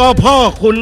ก็พ่อคุณ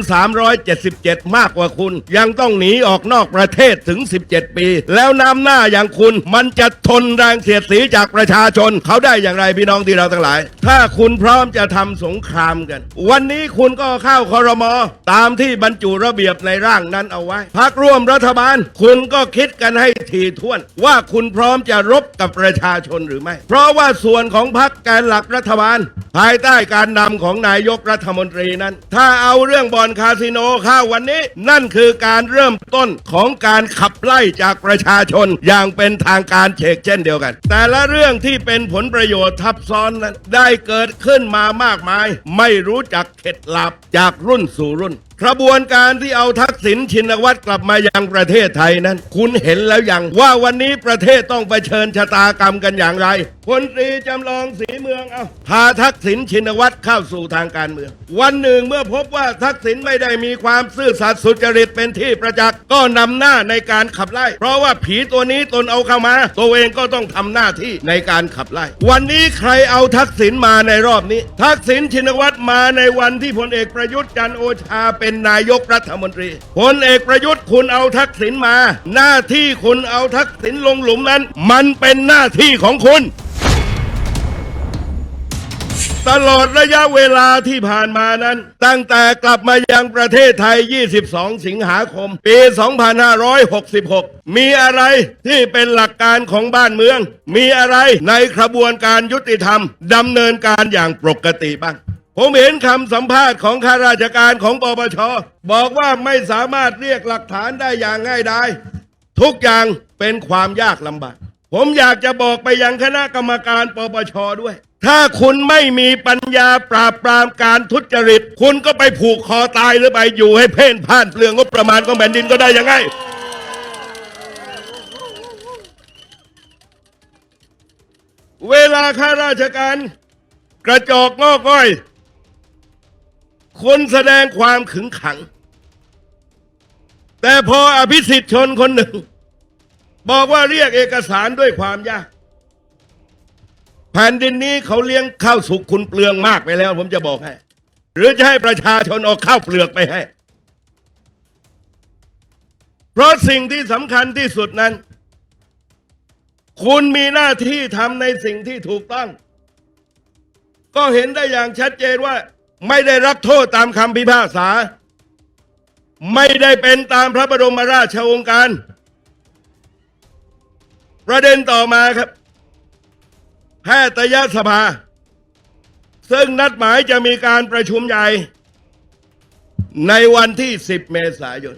377 มากกว่าคุณ ยังต้องหนีออกนอกประเทศถึง 17 ปี แล้วน้ำหน้าอย่างคุณมันจะทนแรงเสียดสีจากประชาชน เขาได้อย่างไรพี่น้องที่เราทั้งหลาย ถ้าคุณพร้อมจะทำสงครามกัน วันนี้คุณก็เข้าคอรมอตามที่บรรจุระเบียบในร่างนั้นเอาไว้พักร่วมรัฐบาล คุณก็คิดกันให้ทีท่วน ว่าคุณพร้อมจะรบกับประชาชนหรือไม่ เพราะว่าส่วนของพรรคแกนหลักรัฐบาล ภายใต้การนำของนายกรัฐมนตรีนั้นถ้าาเอาเรื่องบ่อนคาสิโนเข้าวันนี้ นั่นคือการเริ่มต้นของการขับไล่จากประชาชนอย่างเป็นทางการเชกเช่นเดียวกัน แต่ละเรื่องที่เป็นผลประโยชน์ทับซ้อนนั้นได้เกิดขึ้นมามากมาย ไม่รู้จักเข็ดหลับจากรุ่นสู่รุ่น กระบวนการที่เอาทักษิณชินวัตรกลับมายังประเทศไทยนั้น คุณเห็นแล้วยังว่าวันนี้ประเทศต้องเผชิญชะตากรรมกันอย่างไรพลตรีจำลองสีเมืองเอาพาทักษิณชินวัตรเข้าสู่ทางการเมือง วันหนึ่งเมื่อพบว่าทักษิณไม่ได้มีความซื่อสัตย์สุจริตเป็นที่ประจักษ์ก็นำหน้าในการขับไล่ เพราะว่าผีตัวนี้ตนเอาเข้ามา ตัวเองก็ต้องทำหน้าที่ในการขับไล่ วันนี้ใครเอาทักษิณมาในรอบนี้ ทักษิณชินวัตรมาในวันที่พลเอกประยุทธ์จันโอชาเป็นนายกรัฐมนตรีพลเอกประยุทธ์คุณเอาทักษิณมา หน้าที่คุณเอาทักษิณลงหลุมนั้น มันเป็นหน้าที่ของคุณ ตลอดระยะเวลาที่ผ่านมานั้น ตั้งแต่กลับมายังประเทศไทย 22 สิงหาคม ปี 2566 มีอะไรที่เป็นหลักการของบ้านเมือง มีอะไรในกระบวนการยุติธรรมดำเนินการอย่างปกติบ้าง ผมเห็นคำสัมภาษณ์ของข้าราชการของปปชบอกว่าไม่สามารถเรียกหลักฐานได้อย่างง่ายดายทุกอย่างเป็นความยากลำบาก ผมอยากจะบอกไปยังคณะกรรมการปปชด้วย ถ้าคุณไม่มีปัญญาปราบปรามการทุจริต คุณก็ไปผูกคอตายหรือไปอยู่ให้เพ่นพ่านเปลืองงบประมาณของแผ่นดินก็ได้ยังไงเวลาข้าราชการกระจอกงอกก้อย คนแสดงความขึงขัง แต่พออภิสิทธิ์ชนคนหนึ่ง บอกว่าเรียกเอกสารด้วยความยาก แผ่นดินนี้เขาเลี้ยงข้าวสุกคุณเปลืองมากไปแล้ว ผมจะบอกให้ หรือจะให้ประชาชนเอาข้าวเปลือกไปให้ เพราะสิ่งที่สำคัญที่สุดนั้น คุณมีหน้าที่ทำในสิ่งที่ถูกต้อง ก็เห็นได้อย่างชัดเจนว่า ไม่ได้รับโทษตามคำพิพากษา ไม่ได้เป็นตามพระบรมราชโองการ ประเด็นต่อมาครับ แพทยสภา ซึ่งนัดหมายจะมีการประชุมใหญ่ ในวันที่ 10 เมษายน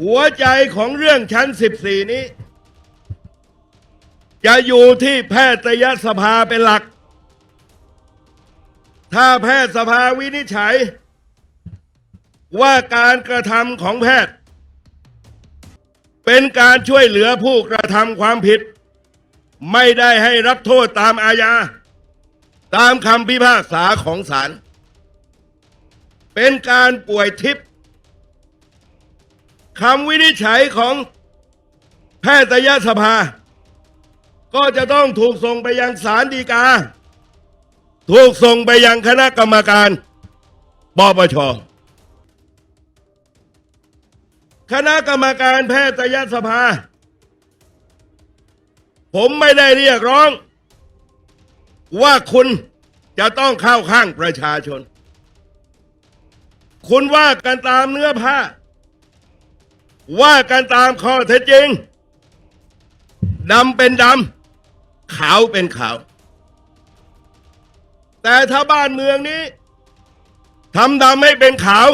หัวใจของเรื่องชั้น 14 นี้ จะอยู่ที่แพทยสภาเป็นหลัก ถ้าแพทยสภาวินิจฉัย ว่าการกระทำของแพทย์ เป็นการช่วยเหลือผู้กระทำความผิด ไม่ได้ให้รับโทษตามอาญา ตามคำพิพากษาของศาลเป็นการป่วยทิพย์คำวินิจฉัยของแพทยสภา ก็จะต้องถูกส่งไปยังศาลฎีกา ถูกส่งไปยังคณะกรรมการปปช คณะกรรมการแพทยสภา ผมไม่ได้เรียกร้อง ว่าคุณจะต้องเข้าข้างประชาชน คุณว่ากันตามเนื้อผ้า ว่ากันตามข้อเท็จจริงดำเป็นดำขาวเป็นขาว แต่ถ้าบ้านเมืองนี้ทำดำให้เป็นขาว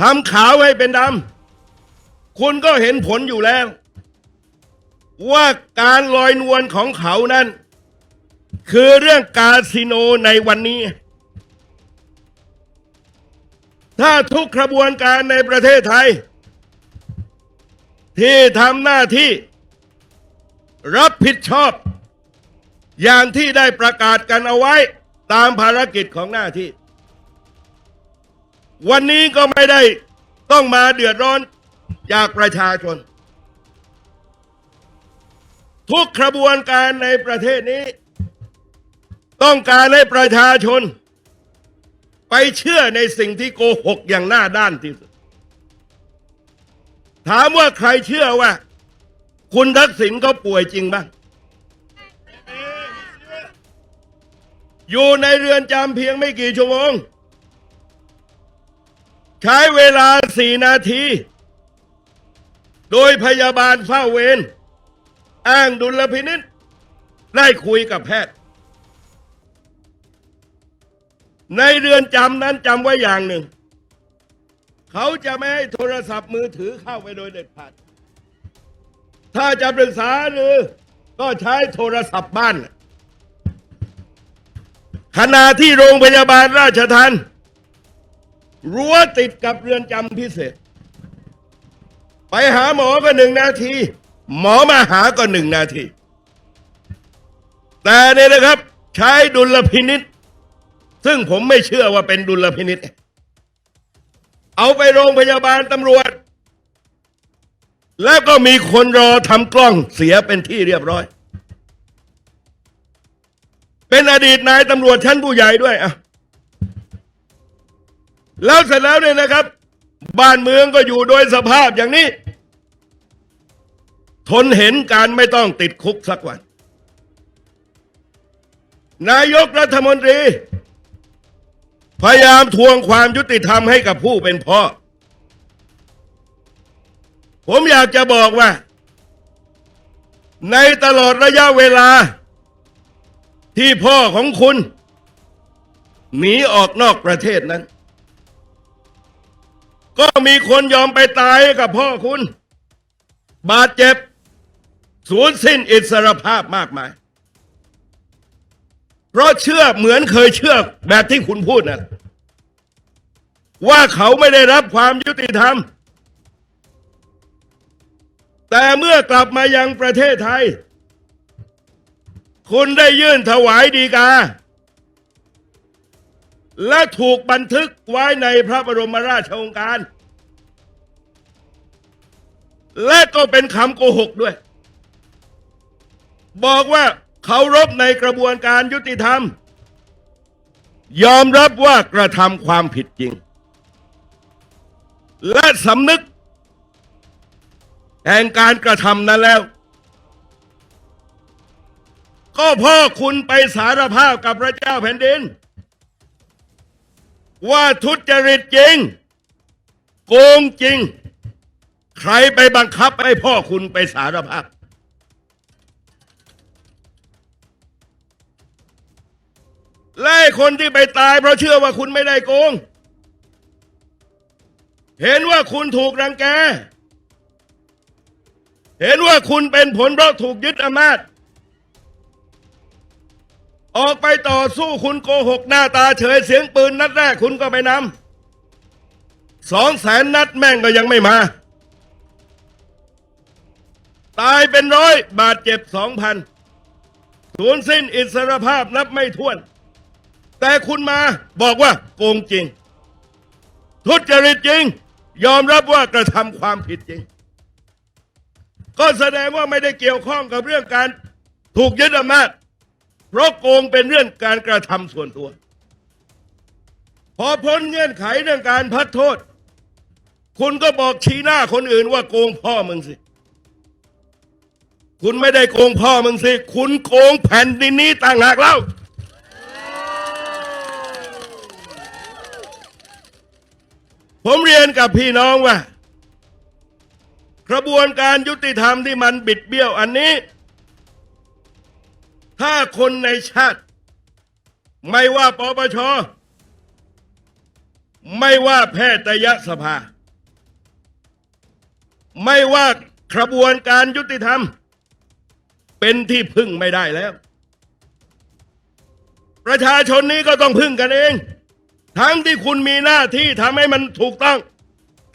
ทำขาวให้เป็นดำคุณก็เห็นผลอยู่แล้ว ว่าการลอยนวลของเขานั้น คือเรื่องคาสิโนในวันนี้ ถ้าทุกกระบวนการในประเทศไทย ที่ทำหน้าที่ รับผิดชอบ อย่างที่ได้ประกาศกันเอาไว้ตามภารกิจของหน้าที่ วันนี้ก็ไม่ได้ต้องมาเดือดร้อนจากประชาชน ทุกกระบวนการในประเทศนี้ ต้องการให้ประชาชน ไปเชื่อในสิ่งที่โกหกอย่างหน้าด้านที่สุด ถามว่าใครเชื่อว่า คุณทักษิณเขาป่วยจริงบ้าง อยู่ในเรือนจำเพียงไม่กี่ชั่วโมง ใช้เวลาสี่นาที โดยพยาบาลเฝ้าเวรอ้างดุลพินิษได้คุยกับแพทย์ ในเรือนจำนั้นจำไว้อย่างหนึ่ง เขาจะไม่ให้โทรศัพท์มือถือเข้าไปโดยเด็ดขาด ถ้าจะปรึกษาหรือก็ใช้โทรศัพท์บ้าน ขณะที่โรงพยาบาลราชทันรั้วติดกับเรือนจำพิเศษ ไปหาหมอก็หนึ่งนาที หมอมาหาก็หนึ่งนาที แต่เนี่ยนะครับ ใช้ดุลพินิษซึ่งผมไม่เชื่อว่าเป็นดุลพินิษเอาไปโรงพยาบาลตำรวจ แล้วก็มีคนรอทำกล้องเสียเป็นที่เรียบร้อย เป็นอดีตนายตำรวจชั้นผู้ใหญ่ด้วยอะแล้วเสร็จแล้วเนี่ยนะครับ บ้านเมืองก็อยู่โดยสภาพอย่างนี้ ทนเห็นการไม่ต้องติดคุกสักวัน นายกรัฐมนตรี พยายามทวงความยุติธรรมให้กับผู้เป็นพ่อ ผมอยากจะบอกว่า ในตลอดระยะเวลา ที่พ่อของคุณ หนีออกนอกประเทศนั้น ก็มีคนยอมไปตายกับพ่อคุณ บาดเจ็บ สูญสิ้นอิสรภาพมากมาย เพราะเชื่อเหมือนเคยเชื่อแบบที่คุณพูดนั่นว่าเขาไม่ได้รับความยุติธรรม แต่เมื่อกลับมายังประเทศไทย คุณได้ยื่นถวายดีกา และถูกบันทึกไว้ในพระบรมราชโองการ และก็เป็นคำโกหกด้วย บอกว่าเคารพในกระบวนการยุติธรรม ยอมรับว่ากระทำความผิดจริง และสำนึกแห่งการกระทำนั้นแล้ว ก็พ่อคุณไปสารภาพกับพระเจ้าแผ่นดิน ว่าทุจริตจริง โกงจริง ใครไปบังคับให้พ่อคุณไปสารภาพและไอ้คนที่ไปตายเพราะเชื่อว่าคุณไม่ได้โกง เห็นว่าคุณถูกรังแก เห็นว่าคุณเป็นผลเพราะถูกยึดอำนาจ ออกไปต่อสู้คุณโกหกหน้าตาเฉยเสียงปืนนัดแรกคุณก็ไปนำสองแสนนัดแม่งก็ยังไม่มา ตายเป็นร้อยบาดเจ็บสองพันสูญสิ้นอิสรภาพนับไม่ถ้วน แต่คุณมาบอกว่าโกงจริง ทุจริตจริง ยอมรับว่ากระทำความผิดจริง ก็แสดงว่าไม่ได้เกี่ยวข้องกับเรื่องการถูกยึดอำนาจ เพราะโกงเป็นเรื่องการกระทำส่วนตัว พอพ้นเงื่อนไขเรื่องการพัดโทษ คุณก็บอกชี้หน้าคนอื่นว่าโกงพ่อมึงสิ คุณไม่ได้โกงพ่อมึงสิ คุณโกงแผ่นดินนี้ต่างหากเล่าผมเรียนกับพี่น้องว่า กระบวนการยุติธรรมที่มันบิดเบี้ยวอันนี้ ถ้าคนในชาติ ไม่ว่าปปช ไม่ว่าแพทยสภา ไม่ว่ากระบวนการยุติธรรม เป็นที่พึ่งไม่ได้แล้ว ประชาชนนี้ก็ต้องพึ่งกันเอง ทั้งที่คุณมีหน้าที่ทำให้มันถูกต้อง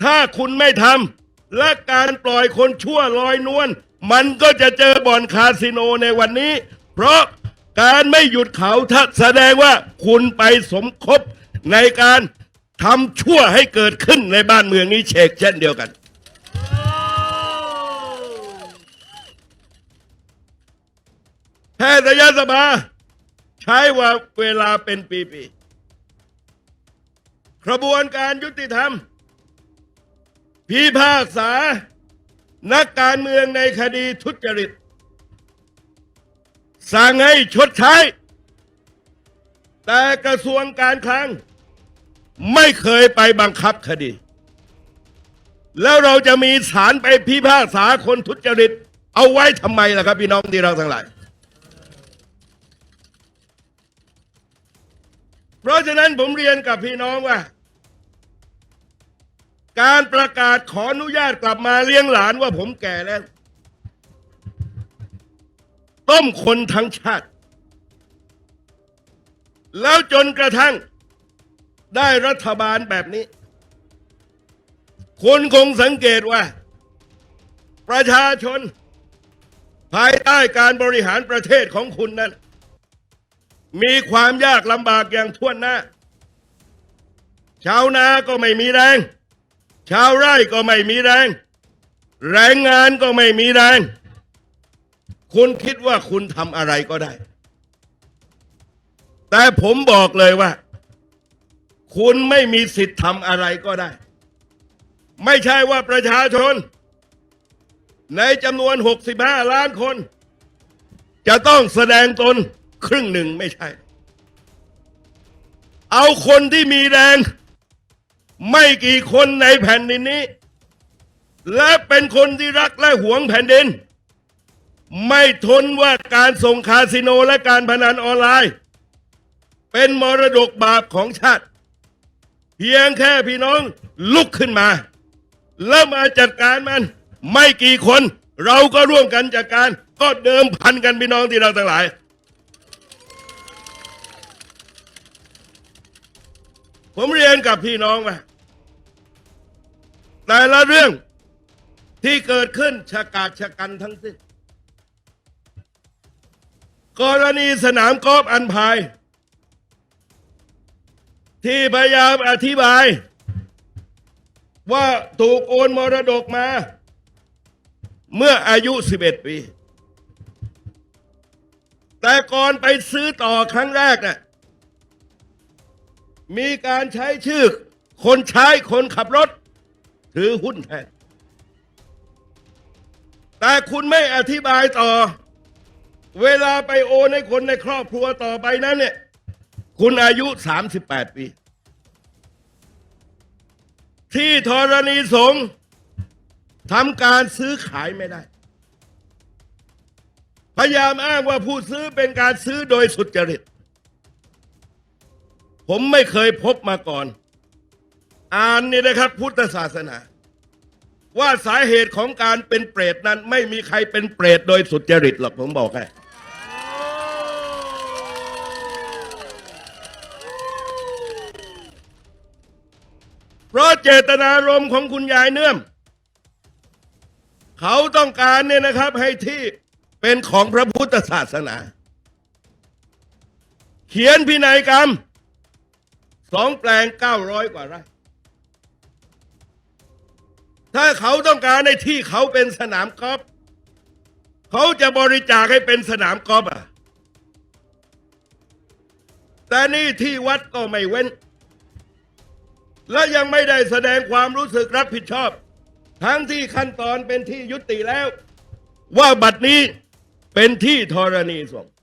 ถ้าคุณไม่ทำและการปล่อยคนชั่วลอยนวลมันก็จะเจอบ่อนคาสิโนในวันนี้ เพราะการไม่หยุดเขาถ้าแสดงว่าคุณไปสมคบในการทำชั่วให้เกิดขึ้นในบ้านเมืองนี้เชกเช่นเดียวกัน แพทยสภาใช้ว่าเวลาเป็นปีๆกระบวนการยุติธรรม พิพากษา นักการเมืองในคดีทุจริต สั่งให้ชดใช้ แต่กระทรวงการคลัง ไม่เคยไปบังคับคดี แล้วเราจะมีศาลไปพิพากษาคนทุจริต เอาไว้ทำไมล่ะครับพี่น้องที่เราทั้งหลาย เพราะฉะนั้นผมเรียนกับพี่น้องว่า การประกาศขออนุญาตกลับมาเลี้ยงหลานว่าผมแก่แล้ว ต้มคนทั้งชาติ แล้วจนกระทั่งได้รัฐบาลแบบนี้คุณคงสังเกตว่า ประชาชน ภายใต้การบริหารประเทศของคุณนั้น มีความยากลำบากอย่างท่วนหน้า ชาวนาก็ไม่มีแรง ชาวไร่ก็ไม่มีแรง แรงงานก็ไม่มีแรง คุณคิดว่าคุณทำอะไรก็ได้ แต่ผมบอกเลยว่า คุณไม่มีสิทธิ์ทำอะไรก็ได้ ไม่ใช่ว่าประชาชน ในจำนวน 65 ล้านคน จะต้องแสดงตนครึ่งหนึ่งไม่ใช่ เอาคนที่มีแรง ไม่กี่คนในแผ่นดินนี้ และเป็นคนที่รักและหวงแผ่นดิน ไม่ทนว่าการส่งคาสิโนและการพนันออนไลน์ เป็นมรดกบาปของชาติ เพียงแค่พี่น้องลุกขึ้นมา แล้วมาจัดการมัน ไม่กี่คน เราก็ร่วมกันจัดการ ก็เดิมพันกันพี่น้องที่เราทั้งหลาย ผมเรียนกับพี่น้องว่าแต่ละเรื่องที่เกิดขึ้นชะกาจชะกันทั้งสิ้น กรณีสนามกอล์ฟอันพาย ที่พยายามอธิบาย ว่าถูกโอนมรดกมา เมื่ออายุ 11 ปี แต่ก่อนไปซื้อต่อครั้งแรกน่ะมีการใช้ชื่อ คนใช้คนขับรถ ถือหุ้นแทนแต่คุณไม่อธิบายต่อ เวลาไปโอนให้คนในครอบครัวต่อไปนั้นเนี่ย คุณอายุ 38 ปี ที่ธรณีสงฆ์ทำการซื้อขายไม่ได้ พยายามอ้างว่าผู้ซื้อเป็นการซื้อโดยสุจริต ผมไม่เคยพบมาก่อน อ่านนี่นะครับ พุทธศาสนา ว่าสาเหตุของการเป็นเปรตนั้น ไม่มีใครเป็นเปรตโดยสุจริตหรอกผมบอกให้ เพราะเจตนารมณ์ของคุณยายเนื่อม เขาต้องการเนี่ยนะครับให้ที่เป็นของพระพุทธศาสนา เขียนพินัยกรรมสองแปลงเก้าร้อยกว่าไร่ถ้าเขาต้องการในที่เขาเป็นสนามกอล์ฟเขาจะบริจาคให้เป็นสนามกอล์ฟอะแต่นี่ที่วัดก็ไม่เว้น และยังไม่ได้แสดงความรู้สึกรับผิดชอบ ทั้งที่ขั้นตอนเป็นที่ยุติแล้ว ว่าบัดนี้เป็นที่ธรณีสงฆ์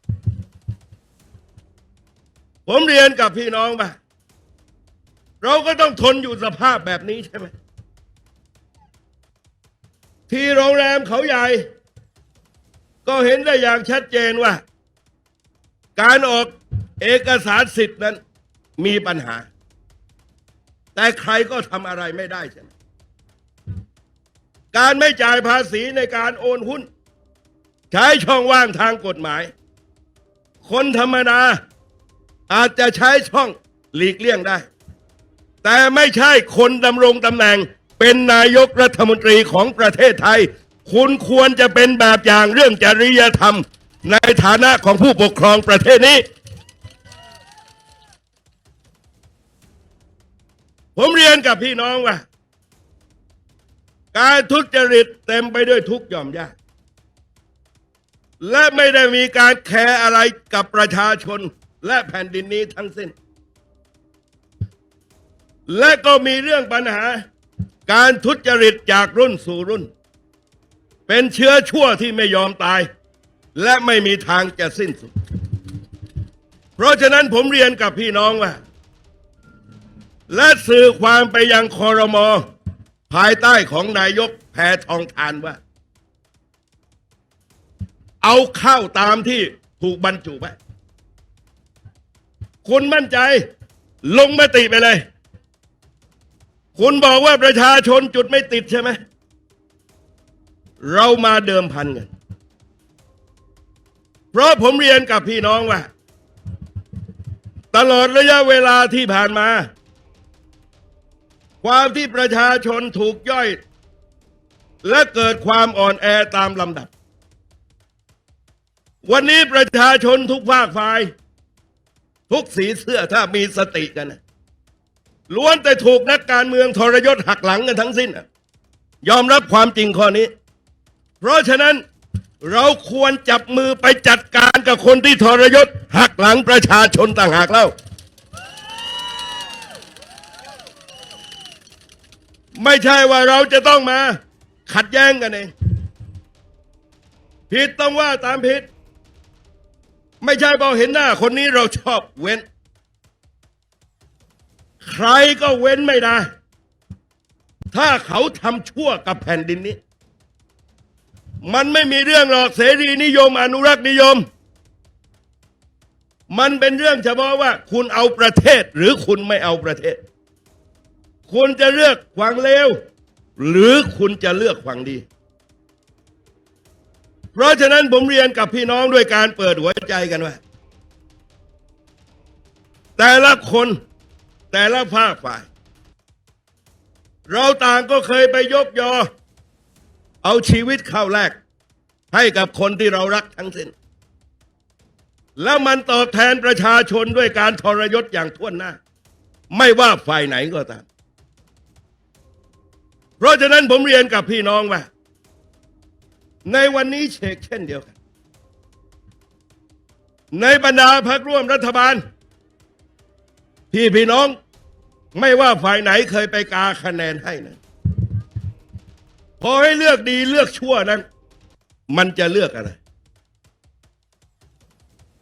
ผมเรียนกับพี่น้องมาเราก็ต้องทนอยู่สภาพแบบนี้ใช่ไหมที่โรงแรมเขาใหญ่ ก็เห็นได้อย่างชัดเจนว่า การออกเอกสารสิทธิ์นั้นมีปัญหา แต่ใครก็ทำอะไรไม่ได้ใช่ไหมการไม่จ่ายภาษีในการโอนหุ้น ใช้ช่องว่างทางกฎหมาย คนธรรมดาอาจจะใช้ช่องหลีกเลี่ยงได้ แต่ไม่ใช่คนดำรงตำแหน่งเป็นนายกรัฐมนตรีของประเทศไทย คุณควรจะเป็นแบบอย่างเรื่องจริยธรรม ในฐานะของผู้ปกครองประเทศนี้ ผมเรียนกับพี่น้องว่า การทุจริตเต็มไปด้วยทุกย่อมยาก และไม่ได้มีการแคร์อะไรกับประชาชนและแผ่นดินนี้ทั้งสิ้น และก็มีเรื่องปัญหา การทุจริตจากรุ่นสู่รุ่น เป็นเชื้อชั่วที่ไม่ยอมตาย และไม่มีทางจะสิ้นสุด เพราะฉะนั้นผมเรียนกับพี่น้องว่า และสื่อความไปยังคอรมอภายใต้ของนายกแพทองทานว่า เอาเข้าตามที่ถูกบรรจุไว้คุณมั่นใจลงมติไปเลย คุณบอกว่าประชาชนจุดไม่ติดใช่ไหม เรามาเดิมพันกัน เพราะผมเรียนกับพี่น้องว่า ตลอดระยะเวลาที่ผ่านมา ความที่ประชาชนถูกย่อย และเกิดความอ่อนแอตามลำดับ วันนี้ประชาชนทุกภาคฝ่าย ทุกสีเสื้อถ้ามีสติกันนะล้วนแต่ถูกนักการเมืองทรยศหักหลังกันทั้งสิ้น ยอมรับความจริงข้อนี้ เพราะฉะนั้นเราควรจับมือไปจัดการกับคนที่ทรยศหักหลังประชาชนต่างหากเล่า ไม่ใช่ว่าเราจะต้องมา ขัดแย้งกันเอง ผิดต้องว่าตามผิด ไม่ใช่พอเห็นหน้า คนนี้เราชอบเว้น ใครก็เว้นไม่ได้ ถ้าเขาทำชั่วกับแผ่นดินนี้ มันไม่มีเรื่องหรอกเสรีนิยม อนุรักษ์นิยม มันเป็นเรื่องเฉพาะว่า คุณเอาประเทศหรือคุณไม่เอาประเทศ คุณจะเลือกฝั่งเลวหรือคุณจะเลือกฝั่งดี เพราะฉะนั้นผมเรียนกับพี่น้องด้วยการเปิดหัวใจกันว่า แต่ละคนแต่ละภาคฝ่าย เราต่างก็เคยไปยกยอ เอาชีวิตเข้าแลกให้กับคนที่เรารักทั้งสิ้น แล้วมันตอบแทนประชาชนด้วยการทรยศอย่างท่วนหน้า ไม่ว่าฝ่ายไหนก็ตาม เพราะฉะนั้นผมเรียนกับพี่น้องว่า ในวันนี้เชกเช่นเดียวกัน ในบรรดาพรรคร่วมรัฐบาล พี่พี่น้องไม่ว่าฝ่ายไหนเคยไปกาคะแนนให้นะพอให้เลือกดีเลือกชั่วนั้น มันจะเลือกอะไร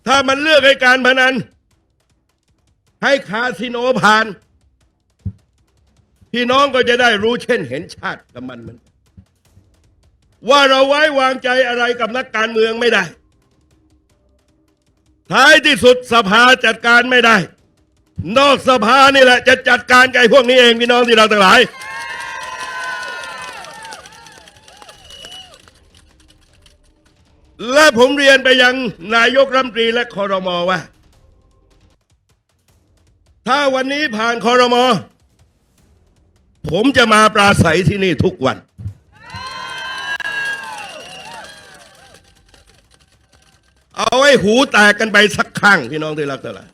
ถ้ามันเลือกให้การพนัน ให้คาสิโนผ่าน พี่น้องก็จะได้รู้เช่นเห็นชาติกับมันเหมือนกัน ว่าเราไว้วางใจอะไรกับนักการเมืองไม่ได้ ท้ายที่สุดสภาจัดการไม่ได้ นอกสภานี่แหละ จะจัดการไอ้พวกนี้เองพี่น้องที่เราทั้งหลาย และผมเรียนไปยังนายกรัฐมนตรีและคอรมอว่า ถ้าวันนี้ผ่านคอรมอ ผมจะมาปราศัยที่นี่ทุกวัน เอาไว้หูแตกกันไปสักข้างพี่น้องที่รักทั้งหลาย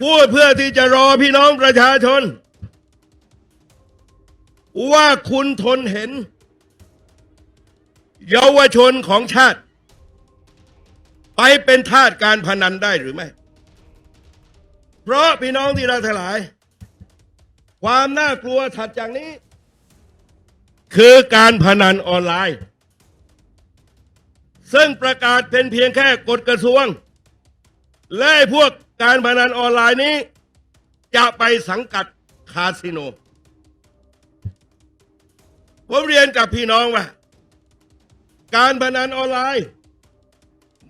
พูดเพื่อที่จะรอพี่น้องประชาชน ว่าคุณทนเห็น เยาวชนของชาติ ไปเป็นทาสการพนันได้หรือไม่ เพราะพี่น้องที่เราทั้งหลาย ความน่ากลัวถัดจากนี้ คือการพนันออนไลน์ ซึ่งประกาศเป็นเพียงแค่กฎกระทรวง และพวกการพนันออนไลน์นี้ จะไปสังกัดคาสิโน ผมเรียนกับพี่น้องว่า การพนันออนไลน์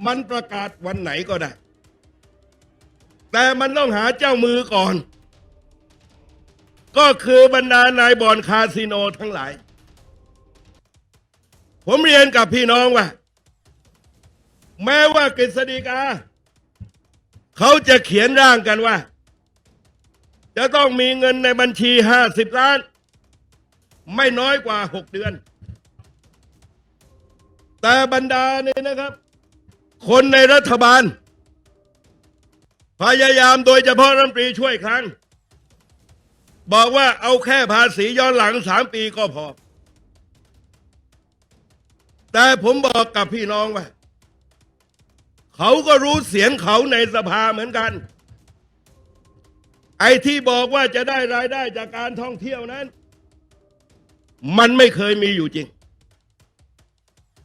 มันประกาศวันไหนก็ได้ แต่มันต้องหาเจ้ามือก่อน ก็คือบรรดานายบอลคาสิโนทั้งหลาย ผมเรียนกับพี่น้องว่า แม้ว่ากฤษฎีกา เขาจะเขียนร่างกันว่า จะต้องมีเงินในบัญชีห้าสิบล้าน ไม่น้อยกว่าหกเดือน แต่บรรดาเนี่ยนะครับ คนในรัฐบาล พยายามโดยเฉพาะรัฐมนตรีช่วยครั้ง บอกว่าเอาแค่ภาษีย้อนหลังสามปีก็พอ แต่ผมบอกกับพี่น้องว่า เขาก็รู้เสียงเขาในสภาเหมือนกัน ไอ้ที่บอกว่าจะได้รายได้จากการท่องเที่ยวนั้น มันไม่เคยมีอยู่จริง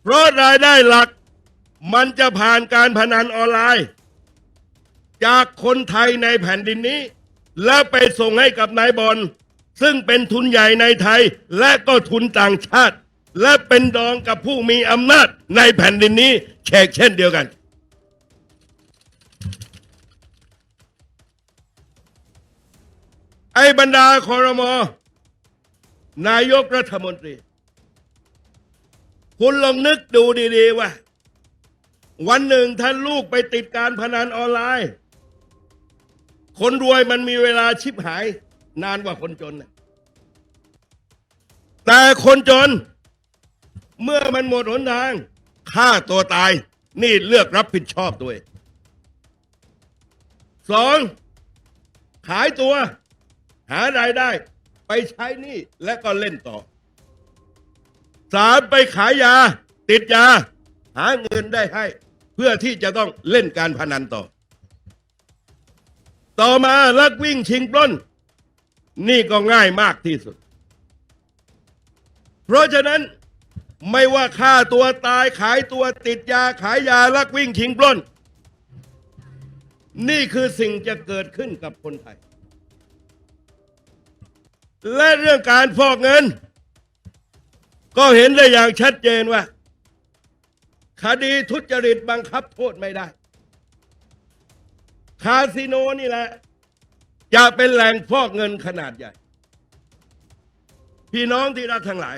เพราะรายได้หลักมันจะผ่านการพนันออนไลน์ จากคนไทยในแผ่นดินนี้ แล้วไปส่งให้กับนายบอลซึ่งเป็นทุนใหญ่ในไทยและก็ทุนต่างชาติ และเป็นดองกับผู้มีอำนาจในแผ่นดินนี้แขกเช่นเดียวกัน ไอ้บรรดาคอรมอนายกรัฐมนตรี คุณลองนึกดูดี ๆ ว่า วันหนึ่งท่านลูกไปติดการพนันออนไลน์ คนรวยมันมีเวลาชิบหายนานกว่าคนจนแต่คนจน เมื่อมันหมดหนทางฆ่าตัวตาย นี่เลือกรับผิดชอบตัวเองสองขายตัว หารายได้ ไปใช้หนี่และก็เล่นต่อสามไปขายยา ติดยา หาเงินได้ให้ เพื่อที่จะต้องเล่นการพนันต่อ ต่อมาลักวิ่งชิงปล้น นี่ก็ง่ายมากที่สุด เพราะฉะนั้นไม่ว่าฆ่าตัวตายขายตัวติดยาขายยาลักวิ่งชิงปล้น นี่คือสิ่งจะเกิดขึ้นกับคนไทย และเรื่องการฟอกเงิน ก็เห็นได้อย่างชัดเจนว่า คดีทุจริตบังคับโทษไม่ได้ คาสิโนนี่แหละจะเป็นแหล่งฟอกเงินขนาดใหญ่ พี่น้องที่รักทั้งหลาย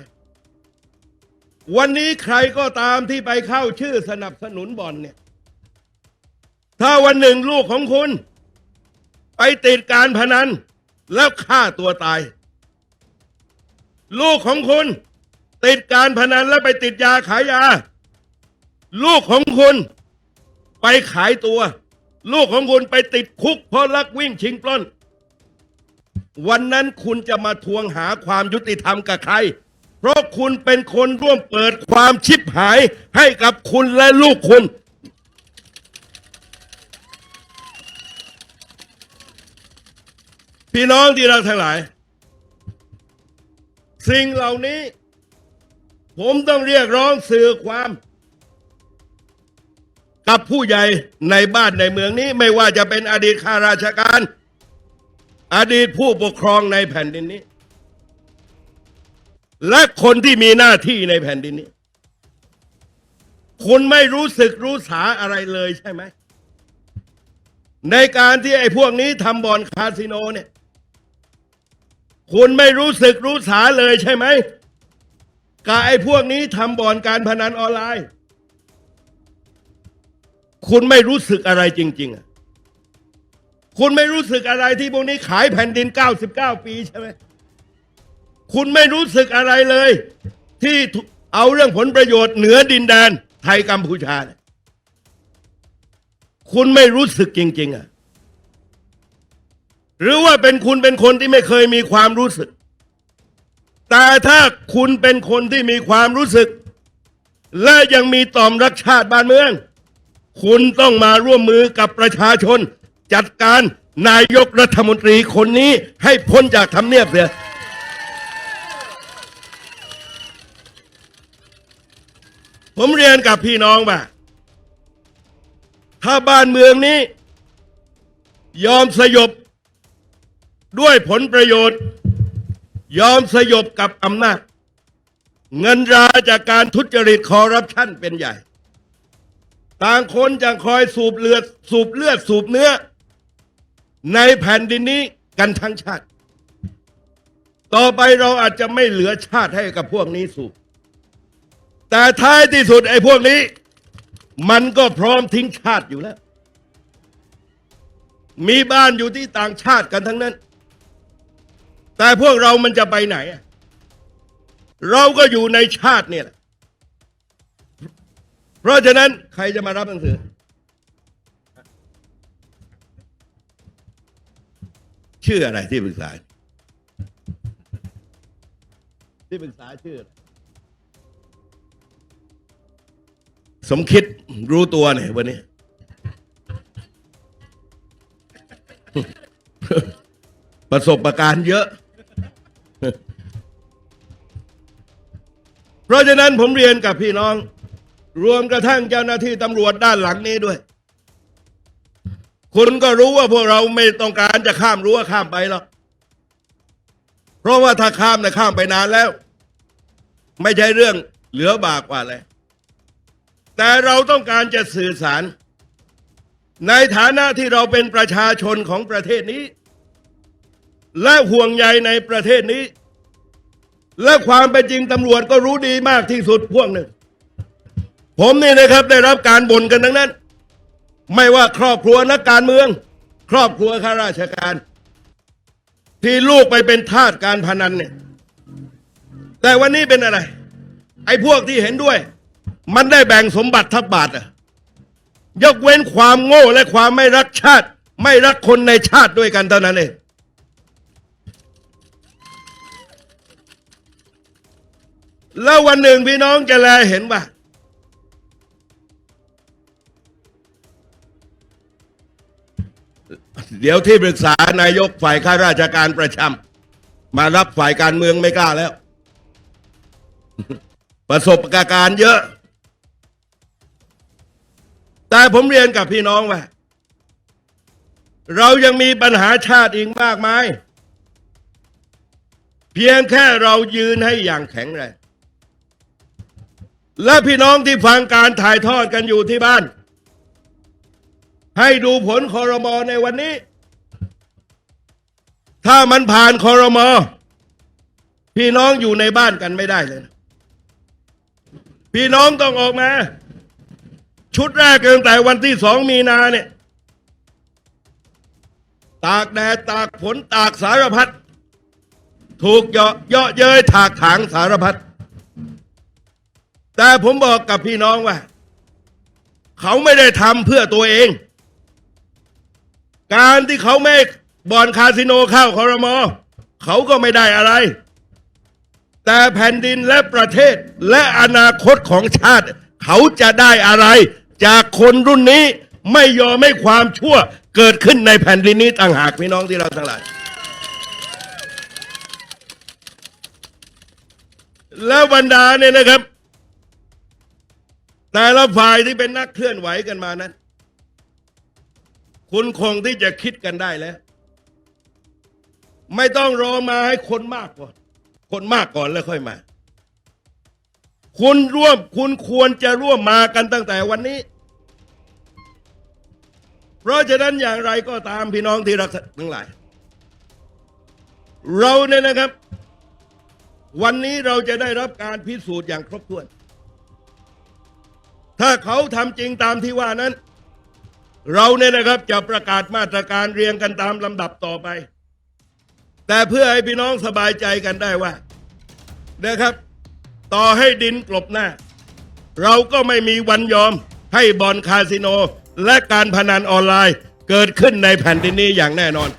วันนี้ใครก็ตามที่ไปเข้าชื่อสนับสนุนบอลเนี่ย ถ้าวันหนึ่งลูกของคุณ ไปติดการพนัน แล้วฆ่าตัวตาย ลูกของคุณ ติดการพนันแล้วไปติดยาขายยา ลูกของคุณ ไปขายตัว ลูกของคุณไปติดคุกเพราะลักวิ่งชิงปล้น วันนั้นคุณจะมาทวงหาความยุติธรรมกับใคร เพราะคุณเป็นคนร่วมเปิดความชิบหายให้กับคุณและลูกคุณ พี่น้องที่รักทั้งหลาย สิ่งเหล่านี้ ผมต้องเรียกร้องสื่อความ กับผู้ใหญ่ในบ้านในเมืองนี้ไม่ว่าจะเป็นอดีตข้าราชการ อดีตผู้ปกครองในแผ่นดินนี้ และคนที่มีหน้าที่ในแผ่นดินนี้ คุณไม่รู้สึกรู้สาอะไรเลยใช่ไหม ในการที่ไอ้พวกนี้ทำบ่อนคาสิโนเนี่ย คุณไม่รู้สึกรู้สาเลยใช่ไหมกับไอ้พวกนี้ทำบ่อนการพนันออนไลน์ คุณไม่รู้สึกอะไรจริง ๆ คุณไม่รู้สึกอะไรที่พวกนี้ขายแผ่นดิน 99 ปีใช่ไหมคุณไม่รู้สึกอะไรเลย ที่เอาเรื่องผลประโยชน์เหนือดินแดนไทยกัมพูชา คุณไม่รู้สึกจริง ๆ อะ หรือว่าเป็นคุณเป็นคนที่ไม่เคยมีความรู้สึก แต่ถ้าคุณเป็นคนที่มีความรู้สึก และยังมีต่อมรักชาติบ้านเมือง คุณต้องมาร่วมมือกับประชาชน จัดการนายกรัฐมนตรีคนนี้ให้พ้นจากทำเนียบเสียผมเรียนกับพี่น้องว่าถ้าบ้านเมืองนี้ ยอมสยบด้วยผลประโยชน์ ยอมสยบกับอำนาจ เงินราจากการทุจริตคอร์รัปชันเป็นใหญ่ ต่างคนจะคอยสูบเลือด สูบเลือดสูบเนื้อ ในแผ่นดินนี้กันทั้งชาติ ต่อไปเราอาจจะไม่เหลือชาติให้กับพวกนี้สูบ แต่ท้ายที่สุดไอ้พวกนี้ มันก็พร้อมทิ้งชาติอยู่แล้ว มีบ้านอยู่ที่ต่างชาติกันทั้งนั้น แต่พวกเรามันจะไปไหน เราก็อยู่ในชาติเนี่ยแหละ เพราะฉะนั้นใครจะมารับหนังสือ ชื่ออะไรที่ปรึกษา ที่ปรึกษาชื่อ สมคิดรู้ตัวเนี่ยวันนี้ ประสบประการเยอะ เพราะฉะนั้นผมเรียนกับพี่น้อง รวมกระทั่งเจ้าหน้าที่ตำรวจด้านหลังนี้ด้วย คุณก็รู้ว่าพวกเราไม่ต้องการจะข้ามรั้วข้ามไปหรอกเพราะว่าถ้าข้ามนะข้ามไปนานแล้ว ไม่ใช่เรื่องเหลือบากกว่าเลยแต่เราต้องการจะสื่อสาร ในฐานะที่เราเป็นประชาชนของประเทศนี้ และห่วงใยในประเทศนี้ และความเป็นจริงตำรวจก็รู้ดีมากที่สุดพวกหนึ่ง ผมนี่นะครับได้รับการบ่นกันทั้งนั้น ไม่ว่าครอบครัวนักการเมือง ครอบครัวข้าราชการ ที่ลูกไปเป็นทาสการพนันเนี่ยแต่วันนี้เป็นอะไร ไอ้พวกที่เห็นด้วย มันได้แบ่งสมบัติทับบาทอะยกเว้นความโง่และความไม่รักชาติ ไม่รักคนในชาติด้วยกันเท่านั้นเองแล้ววันหนึ่งพี่น้องจะแลเห็นว่า เดี๋ยวที่ปรึกษานายกฝ่ายข้าราชการประจำมารับฝ่ายการเมืองไม่กล้าแล้ว ประสบการณ์เยอะ แต่ผมเรียนกับพี่น้องว่า เรายังมีปัญหาชาติอีกมากมาย เพียงแค่เรายืนให้อย่างแข็งแรงและพี่น้องที่ฟังการถ่ายทอดกันอยู่ที่บ้าน ให้ดูผลคอรมอในวันนี้ ถ้ามันผ่านคอรมอพี่น้องอยู่ในบ้านกันไม่ได้เลยนะพี่น้องต้องออกมา ชุดแรกตั้งแต่วันที่สองมีนาเนี่ย ตากแดดตากฝนตากสารพัดถูกเยาะเยาะเย้ยถากถางสารพัดแต่ผมบอกกับพี่น้องว่า เขาไม่ได้ทำเพื่อตัวเอง การที่เขาไม่บอนคาสิโนเข้าคอรมอเขาก็ไม่ได้อะไร แต่แผ่นดินและประเทศและอนาคตของชาติ เขาจะได้อะไร จากคนรุ่นนี้ไม่ยอมให้ความชั่วเกิดขึ้นในแผ่นดินนี้ต่างหากพี่น้องที่เราทั้งหลายแล้วบรรดาเนี่ยนะครับ แต่ละฝ่ายที่เป็นนักเคลื่อนไหวกันมานั้น คุณคงที่จะคิดกันได้แล้ว ไม่ต้องรอมาให้คนมากก่อน คนมากก่อนแล้วค่อยมา คุณร่วมคุณควรจะร่วมมากันตั้งแต่วันนี้ เพราะฉะนั้นอย่างไรก็ตามพี่น้องที่รักทั้งหลาย เราเนี่ยนะครับ วันนี้เราจะได้รับการพิสูจน์อย่างครบถ้วน ถ้าเขาทำจริงตามที่ว่านั้น เราเนี่ยนะครับจะประกาศมาตรการเรียงกันตามลำดับต่อไป แต่เพื่อให้พี่น้องสบายใจกันได้ว่านะครับ ต่อให้ดินกลบหน้า เราก็ไม่มีวันยอมให้บอลคาสิโน และการพนันออนไลน์เกิดขึ้นในแผ่นดินนี้อย่างแน่นอน